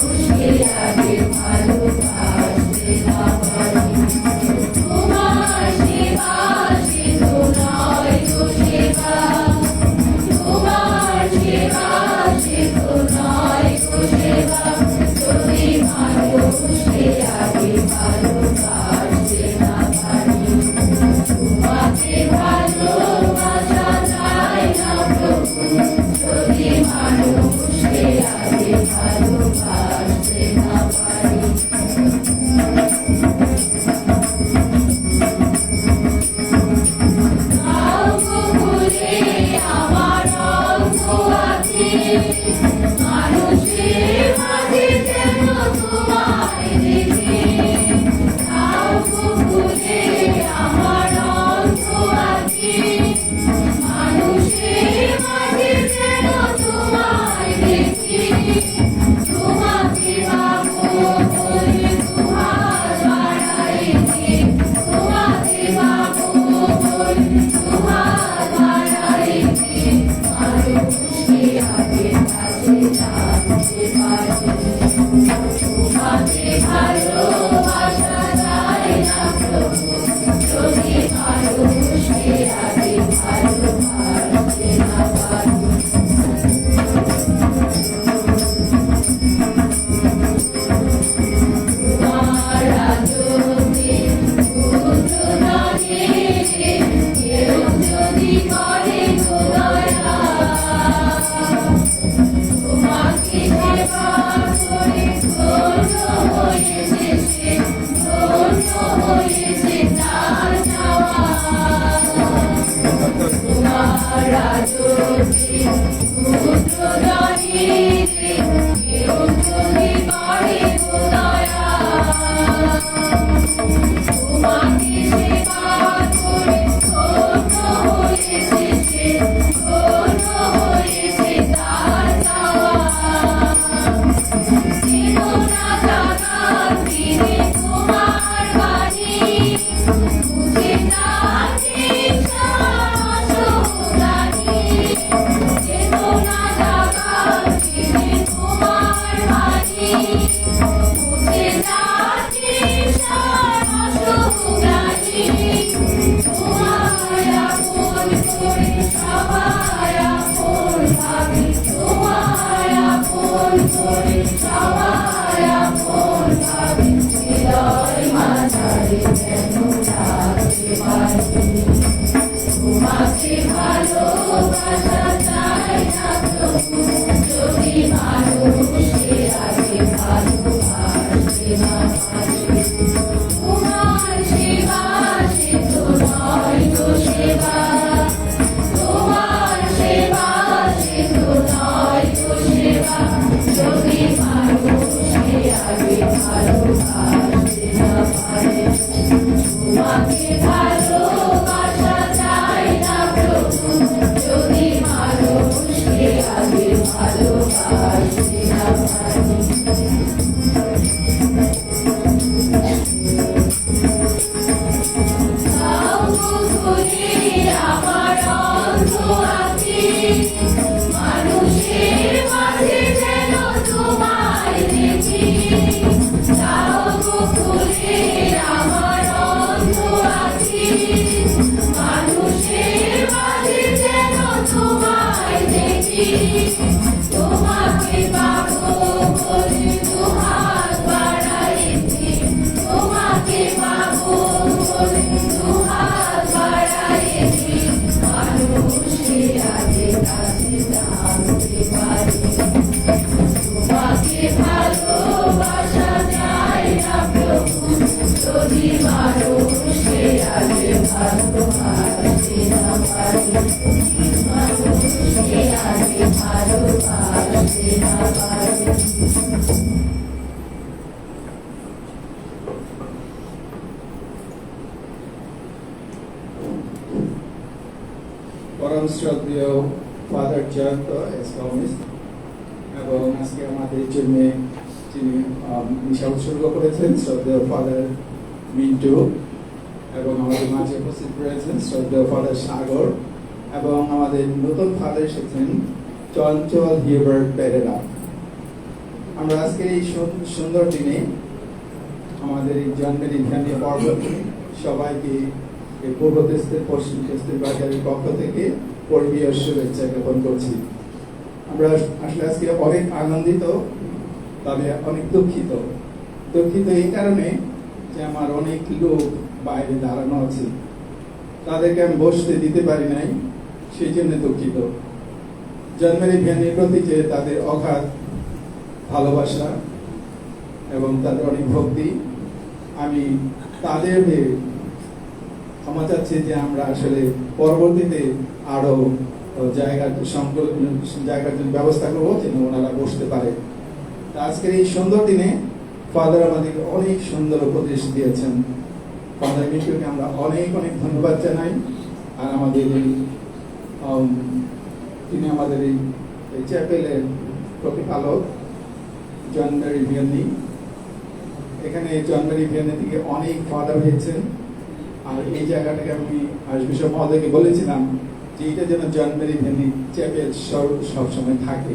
Thank you. মানুষের করেছেন শ্রদ্ধেয় ফাদার মিন্টু এবং আমাদের মাঝে উপস্থিত রয়েছেন শ্রদ্ধেয় ফাদার সাগর এবং আমাদের নতুন ফাদার এসেছেন চঞ্চল হিউবার্ট পেরেরা। আমরা আজকে এই সুন- সুন্দর দিনে আমাদের এই জন্মের ইভ্যানি পর্ব সবাইকে এই পূর্ব দেশের, পশ্চিম দেশের বাজারের পক্ষ থেকে পর্বীয় শুভেচ্ছা জ্ঞাপন করছি। আমরা আসলে আজকে অনেক আনন্দিত, তবে অনেক দুঃখিত। দুঃখিত, এই কারণে যে আমার অনেক লোক বাইরে দাঁড়ানো আছে, তাদেরকে আমি বসতে দিতে পারি নাই, সেই জন্য দুঃখিত। জন্মের ইভ্যানের প্রতি যে তাদের অগাধ ভালোবাসা এবং তাদের অনেক ভক্তি। আমি তাদের ক্ষমা চাচ্ছি যে আমরা আসলে পরবর্তীতে আরও জায়গার সংকলন, জায়গার জন্য ব্যবস্থা করব যেন ওনারা বসতে পারে। তা আজকের এই সুন্দর দিনে ফাদার আমাদেরকে অনেক সুন্দর উপদেশ দিয়েছেন। ফাদার মিশুকে আমরা অনেক অনেক ধন্যবাদ জানাই। আর আমাদের এই তিনি আমাদের এই চ্যাপেলের প্রতিপালক জন্মের ভিয়ানি। এখানে জন্মের ভিয়ানি থেকে অনেক ফাদার হয়েছেন আর এই জায়গাটাকে আমি আশবিশপ মহোদয়কে বলেছিলাম যে এটা যেন জন্মের ভিয়ানি চ্যাপেল সব- সবসময় থাকে।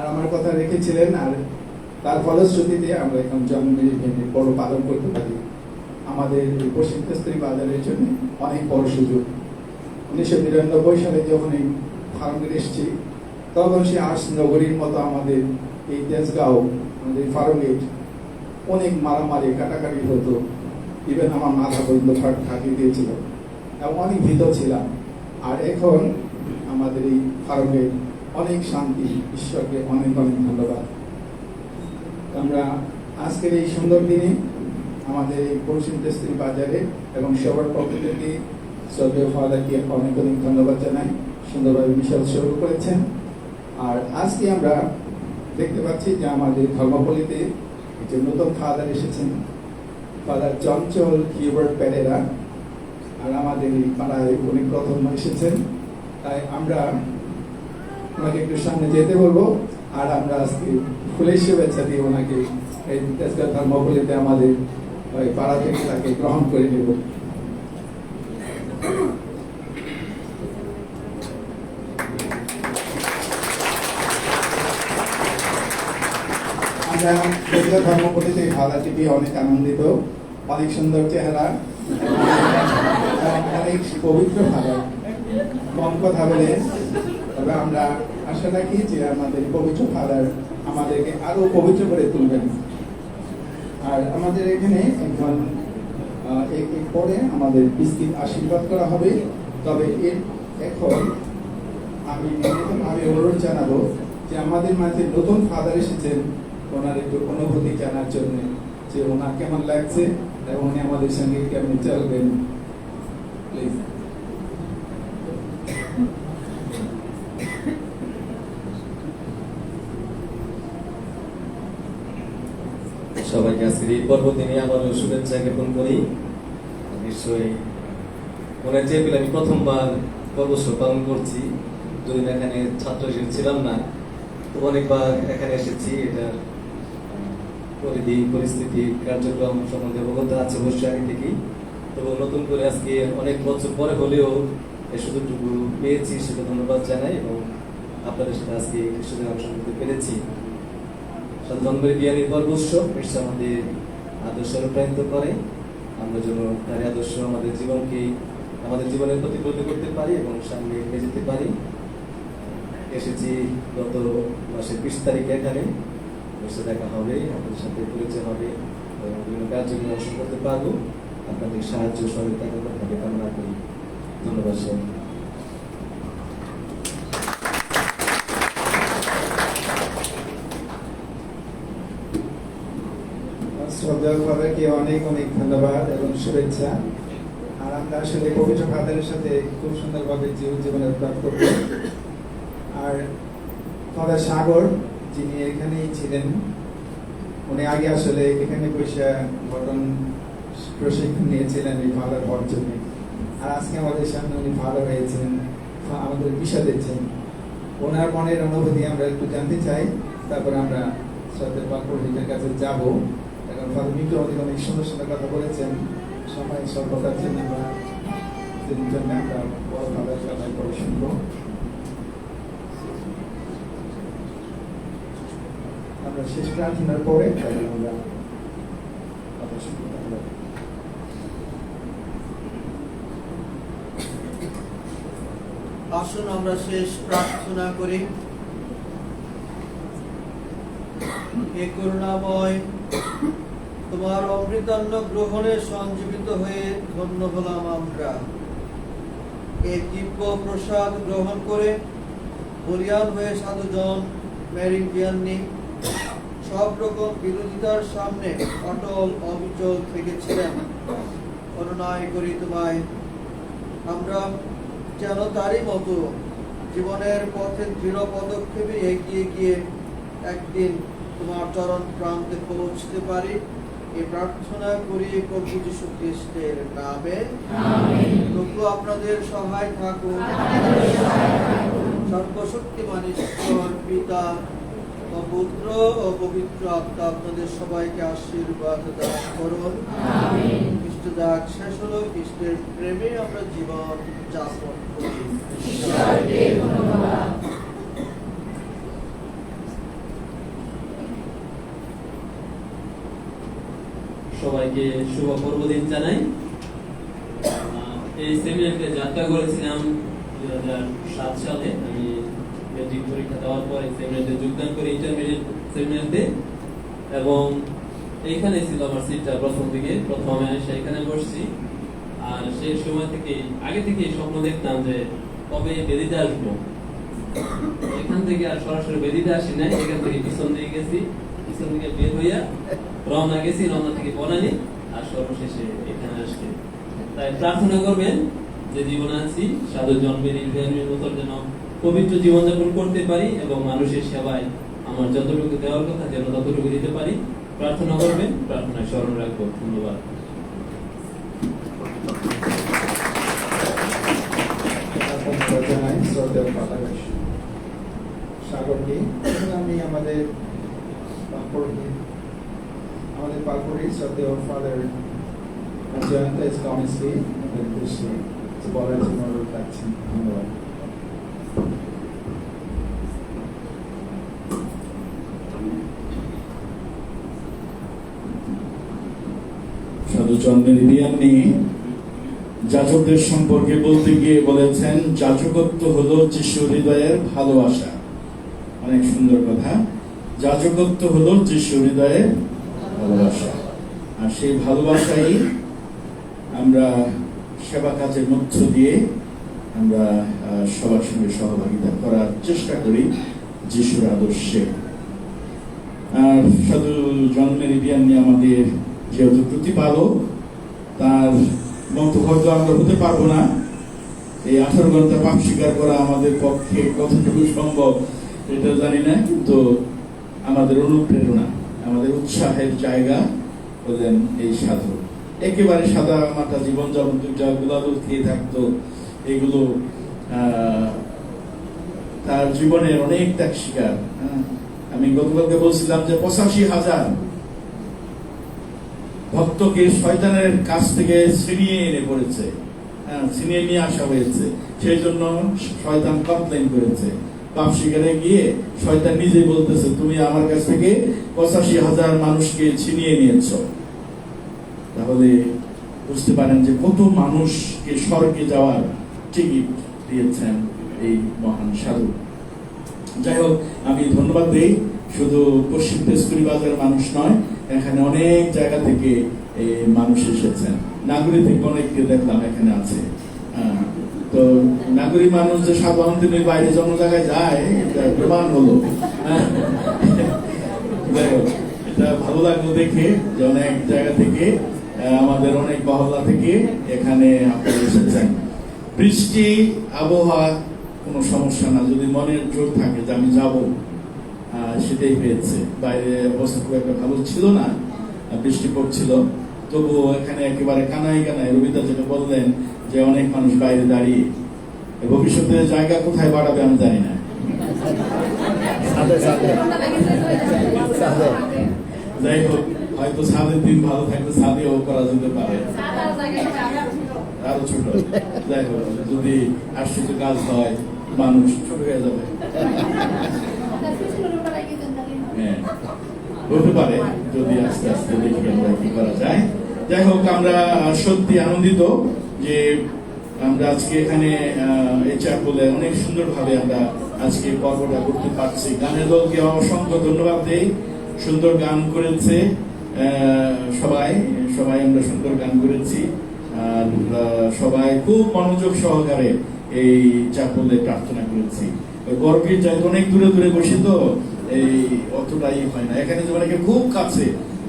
আর আমার কথা রেখেছিলেন, আর তার ফলশ্রুতিতে আমরা এখন জন্মের ভিয়ানি বড় পালন করতে পারি। আমাদের পশ্চিম কস্তুরী বাজারের জন্য অনেক বড় সুযোগ। উনিশশো বিরানব্বই সালে যখন এই ফার্মে এসেছি, তখন সে আর্টস নগরীর মতো আমাদের এই তেজগাঁও, আমাদের ফার্মগেট অনেক মারামারি, কাটাকাটি হতো। ইভেন আমার মাথা পর্যন্ত থাকিয়ে দিয়েছিল। এবং অনেক ভীত ছিলাম। আর এখন আমাদের এই ফার্মগেট অনেক শান্তি, ঈশ্বরকে অনেক অনেক ধন্যবাদ। আমরা আজকের এই সুন্দর দিনে আমাদের এই পশ্চিম দেশের বাজারে এবং সবার পক্ষ থেকে শ্রদ্ধেয় ফাদারকে অনেক অনেক ধন্যবাদ জানাই, সুন্দরভাবে বিশাল শুরু করেছেন। আর আজকে আমরা দেখতে পাচ্ছি যে আমাদের ধর্মপল্লীতে যে নতুন ফাদার এসেছেন, ফাদার চঞ্চল হিউবার্ট প্যারেরা। আর আমাদের এই পাড়ায় উনি প্রথম এসেছেন। তাই আমরা ওনাকে একটু সামনে যেতে বলব। আর আমরা আজকে ফুলের শুভেচ্ছা দিয়ে ওনাকে এই তেজগাঁ ধর্মপল্লীতে আমাদের ওই পাড়া থেকে তাকে গ্রহণ করে নেব। আমরা অনেক আনন্দিত। অনেক সুন্দর চেহারা। অনেক পবিত্র তবে আমরা আশা রাখি যে আমাদের পবিত্র ফাদার আমাদেরকে আরও পবিত্র করে তুলবেন। আর আমাদের এখানে একজন পরে আমাদের বিস্কিট আশীর্বাদ করা হবে। তবে এর এখন আমি আমি অনুরোধ জানাব যে আমাদের মাঝে নতুন ফাদার এসেছেন। ওনার একটু অনুভূতি জানার জন্য যে ওনার কেমন লাগছে এবং উনি আমাদের সঙ্গে কেমন চলবেন। প্লিজ। সবাইকে আজকের এই পর্ব দিনে আবারও শুভেচ্ছা জ্ঞাপন করি। নিশ্চয়ই মনে চেয়ে আমি প্রথমবার পর্বশ পালন করছি। যদি এখানে ছাত্র হিসেবে ছিলাম না, তো অনেকবার এখানে এসেছি। এটার পরিধি, পরিস্থিতি, কার্যক্রম সম্বন্ধে অবগত আছে অবশ্যই আগে থেকেই। এবং নতুন করে আজকে অনেক বছর পরে হলেও এই সুযোগটুকু পেয়েছি, সেটা ধন্যবাদ জানাই এবং আপনাদের সাথে আজকে খ্রিস্টদের অংশ নিতে পেরেছি। জন্মের বিয়ানির পর্ব উৎসব নিশ্চয় আমাদের আদর্শ অনুপ্রাণিত করে। আমরা যেন তার আদর্শ আমাদের জীবনকে, আমাদের জীবনের প্রতিফলিত করতে পারি এবং সামনে নিয়ে যেতে পারি। এসেছি গত মাসের বিশ তারিখে এখানে। বসে দেখা হবে, আপনাদের সাথে পরিচয় হবে বিভিন্ন কার্যক্রমে অংশ করতে পারব। আপনাদের সাহায্য সহযোগিতা করতে কামনা করি। ধন্যবাদ সবাই শ্রদ্ধা ফাদারকে অনেক অনেক ধন্যবাদ এবং শুভেচ্ছা। আর আমরা আসলে পবিত্র ফাদারের সাথে খুব সুন্দরভাবে জীবন জীবনে প্রাপ্ত করব। আর ফাদার সাগর, যিনি এখানেই ছিলেন, উনি আগে আসলে এখানে বসে ঘটন প্রশিক্ষণ নিয়েছিলেন এই ফাদার হওয়ার জন্য। আর আজকে আমাদের সামনে উনি ভালো হয়েছেন আমাদের বিষয় দিচ্ছেন। ওনার মনের অনুভূতি আমরা একটু জানতে চাই, তারপরে আমরা শ্রদ্ধের পাকুড়িটার কাছে যাব। অনেক অনেক সুন্দর সুন্দর কথা বলেছেন। সময় জন্য আমরা জন্য আমরা বড় কথা করে শুনব। আমরা শেষ প্রার্থনার পরে আমরা আসুন আমরা শেষ প্রার্থনা করি। হে করুণাময় তোমার অমৃতান্ন গ্রহণে সঞ্জীবিত হয়ে ধন্য হলাম আমরা। এই দিব্য প্রসাদ গ্রহণ করে বলিয়ান হয়ে সাধুজন মেরি সব রকম বিরোধিতার সামনে অটল অবিচল থেকেছিলেন। করুণায় করি তোমায়, আমরা যেন তারই মতো জীবনের পথে দৃঢ় পদক্ষেপে এগিয়ে গিয়ে একদিন তোমার চরণ প্রান্তে পৌঁছতে পারি। এই প্রার্থনা করি প্রভু যীশু খ্রিস্টের নামে। প্রভু আপনাদের সহায় থাকুন। সর্বশক্তিমান ঈশ্বর পিতা ও পুত্র ও পবিত্র আত্মা আপনাদের সবাইকে আশীর্বাদ দান করুন। খ্রিস্ট যাক শেষ হলো খ্রিস্টের প্রেমে আমরা জীবন যাপন করি ঈশ্বরকে ধন্যবাদ সবাইকে শুভ পর্বদিন জানাই এই সেমিনারকে যাত্রা করেছিলাম দুই সাত সালে। আমি মেট্রিক পরীক্ষা দেওয়ার পর এই সেমিনারতে যোগদান করি ইন্টারমিডিয়েট সেমিনারতে এবং এইখানে ছিল আমার সিটটা প্রথম দিকে, প্রথমে এসে এখানে বসছি। আর সেই সময় থেকে আগে থেকে স্বপ্ন দেখতাম যে কবে বেদিতে আসব। এখান থেকে আর সরাসরি বেদিতে আসি নাই, এখান থেকে পিছন দিকে গেছি। পিছন দিকে বের হইয়া রওনা গেছি, রওনা থেকে বনানি আর সর্বশেষে এখানে আসছি। তাই প্রার্থনা করবেন যে জীবনে আছি, সাধু জন্মের ইন্ডিয়ানের মতন যেন পবিত্র জীবনযাপন করতে পারি এবং মানুষের সেবায় আমার যতটুকু দেওয়ার কথা যেন ততটুকু দিতে পারি। প্রার্থনা করবেন, প্রার্থনায় স্মরণ রাখব। ধন্যবাদ। জানাই শ্রদ্ধেয় ফাদার সাগরকে আমাদের পালপুরি আমাদের পালপুরি ফাদার জয়ন্ত ইসলামিসকে আমাদের উদ্দেশ্যে বলার জন্য অনুরোধ রাখছি ধন্যবাদ সাধু চন্দ্রের ইতিহাস নিয়ে সম্পর্কে বলতে গিয়ে বলেছেন যাচকত্ব হলো যিশু হৃদয়ের ভালোবাসা। অনেক সুন্দর কথা। যাচকত্ব হলো যিশু হৃদয়ের ভালোবাসা। আর সেই ভালোবাসাই আমরা সেবা কাজের মধ্য দিয়ে আমরা সবার সঙ্গে সহভাগিতা করার চেষ্টা করি যিশুর আদর্শে। আর সাধু জন্মের ইতিহাস নিয়ে আমাদের যেহেতু প্রতিপালক, তার মতো হয়তো আমরা হতে পারব না। এই আঠারো ঘণ্টা পাপ স্বীকার করা আমাদের পক্ষে কতটুকু সম্ভব, এটা জানি না, কিন্তু আমাদের অনুপ্রেরণা আমাদের উৎসাহের জায়গা হলেন এই সাধু। একেবারে সাদা মাথা জীবন যাপন যা গুলাদুল খেয়ে থাকতো। এগুলো তার জীবনের অনেক ত্যাগ শিকার। হ্যাঁ। আমি গতকালকে বলছিলাম যে পঁচাশি হাজার ভক্তকে শয়তানের কাছ থেকে ছিনিয়ে এনে পড়েছে হ্যাঁ, ছিনিয়ে নিয়ে আসা হয়েছে। সেই জন্য শয়তান কমপ্লেন করেছে। পাপ শিকারে গিয়ে শয়তান নিজে বলতেছে, তুমি আমার কাছ থেকে পঁচাশি হাজার মানুষকে ছিনিয়ে নিয়েছ। তাহলে বুঝতে পারেন যে কত মানুষকে স্বর্গে যাওয়ার টিকিট দিয়েছেন এই মহান সাধু। যাই হোক, আমি ধন্যবাদ দিই, শুধু পশ্চিম তেজপুরি মানুষ নয়, এখানে অনেক জায়গা থেকে মানুষ এসেছেন। নাগরী থেকে অনেককে দেখলাম এখানে আছে। তো নাগরিক মানুষ যে সাধারণ দিনের বাইরে যখন জায়গায় যায়, এটা প্রমাণ হলো। হ্যাঁ। এটা ভালো লাগল দেখে যে অনেক জায়গা থেকে আমাদের অনেক মহল্লা থেকে এখানে আপনারা এসেছেন। বৃষ্টি, আবহাওয়া, কোনো সমস্যা না। যদি মনের জোর থাকে যে আমি যাব সেটাই হয়েছে। বাইরে অবস্থা খুব একটা ভালো ছিল না, বৃষ্টি পড়ছিল। তবুও এখানে একেবারে কানাই কানাই রবিদা যেটা বললেন যে অনেক মানুষ বাইরে দাঁড়িয়ে ভবিষ্যতে জায়গা কোথায় বাড়াবে আমি জানি না। যাই হোক, হয়তো ছাদের দিন ভালো থাকলে ছাদেও করা যেতে পারে। আরও ছোট। যাই হোক, যদি আশ্চর্য কাজ হয়, মানুষ ছোট হয়ে যাবে। হ্যাঁ হতে পারে, যদি আস্তে আস্তে দেখি আমরা কি করা যায়। যাই হোক, আমরা সত্যি আনন্দিত। যে আমরা আজকে এখানে এই বলে অনেক সুন্দরভাবে আমরা আজকে পর্বটা করতে পারছি। গানের দলকে অসংখ্য ধন্যবাদ দেই। সুন্দর গান করেছে সবাই সবাই আমরা সুন্দর গান করেছি। আর সবাই খুব মনোযোগ সহকারে এই চাপলে প্রার্থনা করেছি। গর্বের যাই অনেক দূরে দূরে বসে তো এই অতটাই হয় না। এখানে যে খুব কাছে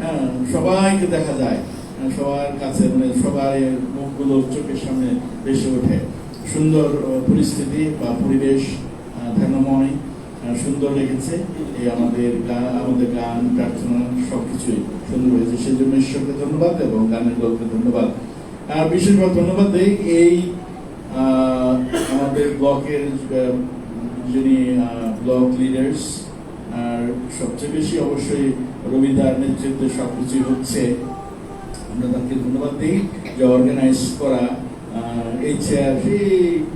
হ্যাঁ সবাইকে দেখা যায়। সবার কাছে মানে সবার মুখগুলো চোখের সামনে ভেসে ওঠে। সুন্দর পরিস্থিতি বা পরিবেশ ধ্যানময় সুন্দর লেগেছে। এই আমাদের গান আমাদের গান, প্রার্থনা সবকিছুই সুন্দর হয়েছে। সেই জন্য ঈশ্বরকে ধন্যবাদ এবং গানের দলকে ধন্যবাদ। আর বিশেষভাবে ধন্যবাদ দেই এই আমাদের ব্লকের যিনি ব্লক লিডার্স আর সবচেয়ে বেশি অবশ্যই রবিদার নেতৃত্বে সবকিছু হচ্ছে। আমরা তাকে ধন্যবাদ দিই যে অর্গানাইজ করা এই চেয়ার সেই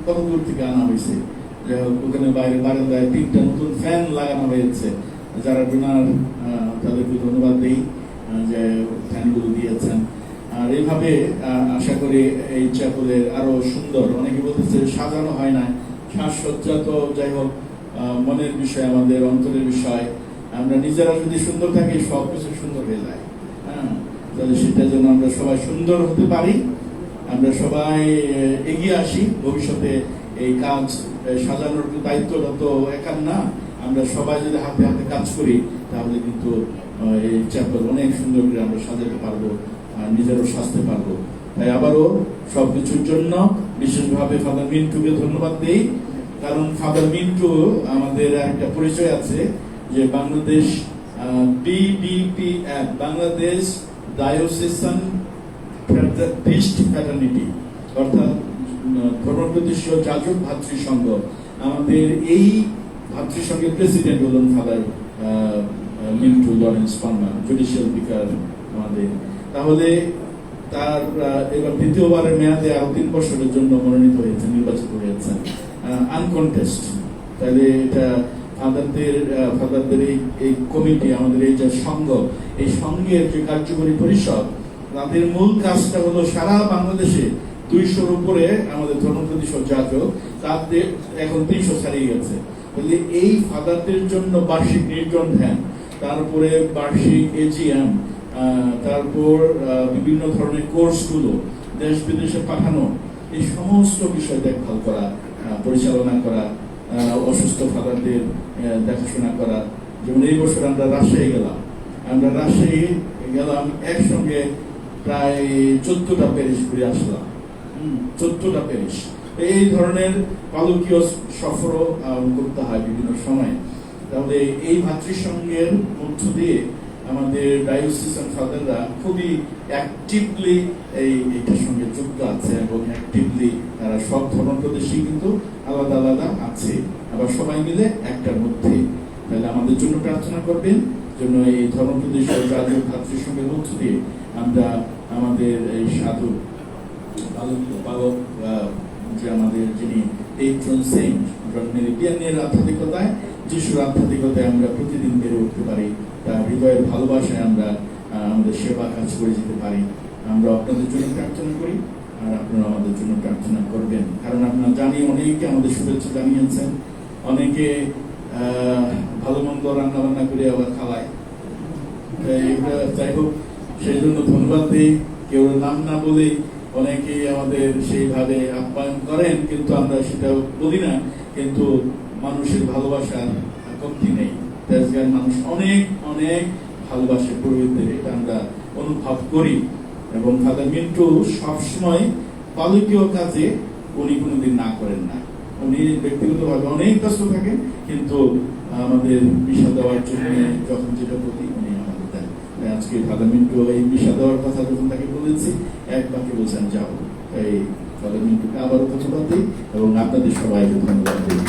কত দূর থেকে আনা হয়েছে। হোক, ওখানে বাইরে বারান্দায় তিনটা নতুন ফ্যান লাগানো হয়েছে। যারা ডোনার তাদেরকে ধন্যবাদ দিই যে ফ্যানগুলো দিয়েছেন। আর এইভাবে আশা করি এই চ্যাপেলের আরও সুন্দর, অনেকে বলতেছে সাজানো হয় না, সাজসজ্জা তো যাই হোক মনের বিষয়, আমাদের অন্তরের বিষয়। আমরা নিজেরা যদি সুন্দর থাকি সব কিছু সুন্দর হয়ে যায়। তাহলে সেটার জন্য আমরা সবাই সুন্দর হতে পারি, আমরা সবাই এগিয়ে আসি, ভবিষ্যতে এই কাজ সাজানোর দায়িত্বটা তো একার না, আমরা সবাই যদি হাতে হাতে কাজ করি, তাহলে কিন্তু এই চ্যাপেল অনেক সুন্দর করে আমরা সাজাতে পারব, আর নিজেরও সাজতে পারব। তাই আবারও সব কিছুর জন্য বিশেষভাবে ফাদার মিন্টুকে ধন্যবাদ দেই, কারণ ফাদার মিন্টু আমাদের একটা পরিচয় আছে, যে বাংলাদেশ বিবিপি অ্যাপ বাংলাদেশ ডায়োসিসন প্রিস্ট ফ্যাটার্নিটি, অর্থাৎ ধর্মপ্রতিষ্ঠ যাজক ভাতৃসংঘ। আমাদের এই ভাতৃসংঘের প্রেসিডেন্ট হলেন father Mintu Lawrence Parmar judicial speaker আমাদের। তাহলে তার এবার দ্বিতীয়বারের মেয়াদে আরও তিন বছরের জন্য মনোনীত হয়েছে নির্বাচিত হয়েছেন আনকনটেস্ট। তাহলে এটা ফাদারদের ফাদারদের এই এই কমিটি, আমাদের এই যে সংঘ, এই সংঘের যে কার্যকরী পরিষদ, তাদের মূল কাজটা হলো সারা বাংলাদেশে দুইশোর উপরে আমাদের ধর্মপ্রতিশোধ যাজক তাদের এখন তিনশো ছাড়িয়ে গেছে। বলে এই ফাদারদের জন্য বার্ষিক নির্জন ধ্যান, তারপরে বার্ষিক এজিএম তারপর বিভিন্ন ধরনের কোর্সগুলো দেশ বিদেশে পাঠানো, এই সমস্ত বিষয় দেখভাল করা পরিচালনা করা অসুস্থ ফাদারদের দেখাশোনা করা। যেমন এই বছর আমরা রাজশাহী গেলাম। আমরা রাজশাহী গেলাম একসঙ্গে প্রায় চোদ্দটা প্যারিস ঘুরে আসলাম। চোদ্দটা প্যারিস। এই ধরনের পালকীয় সফরও করতে হয় বিভিন্ন সময়। তাহলে এই ভাতৃসংঘের মধ্য দিয়ে আমাদের ডায়োসিসন ফাদাররা খুবই অ্যাক্টিভলি এই এটার সঙ্গে যুক্ত আছে এবং অ্যাক্টিভলি তারা সব ধর্মপ্রদেশই কিন্তু আলাদা আলাদা আছে। আবার সবাই মিলে একটার মধ্যে। তাহলে আমাদের জন্য প্রার্থনা করবেন জন্য এই ধর্মপ্রদেশ জাতীয় ভাতৃসংঘের মধ্য দিয়ে আমরা আমাদের এই সাধু পালক পালক যে আমাদের যিনি পেট্রন সেন্ট আধ্যাত্মিকতায়, যিশুর আধ্যাত্মিকতায় আমরা প্রতিদিন বেড়ে উঠতে পারি। হৃদয়ের ভালোবাসায় আমরা আমাদের সেবা কাজ করে যেতে পারি। আমরা আপনাদের জন্য প্রার্থনা করি, আর আপনারা আমাদের জন্য প্রার্থনা করবেন। কারণ আপনারা জানি, অনেকে আমাদের শুভেচ্ছা জানিয়েছেন। অনেকে ভালো মন্দ রান্না বান্না করে আবার খাওয়ায় যাই হোক, সেই জন্য ধন্যবাদ দিই। কেউ নাম না বলে অনেকেই আমাদের সেইভাবে আপ্যায়ন করেন, কিন্তু আমরা সেটা বলি না। কিন্তু মানুষের ভালোবাসার কমতি নেই। তেজগাঁর মানুষ অনেক অনেক ভালোবাসে পুরোহিতদের, এটা আমরা অনুভব করি। এবং ফাদার মিন্টু সবসময় পালকীয় কাজে উনি কোনোদিন না করেন না। উনি ব্যক্তিগতভাবে অনেক ব্যস্ত থাকেন, কিন্তু আমাদের বিষা দেওয়ার জন্য যখন যেটা প্রতি উনি আমাদের দেন। আজকে ফাদার মিন্টু এই বিষা দেওয়ার কথা যখন তাকে বলেছি, এক বাক্যে বলছেন, যাও। এই ফাদার মিন্টুকে আবারও ধন্যবাদ দিই এবং আপনাদের সবাইকে ধন্যবাদ দিই।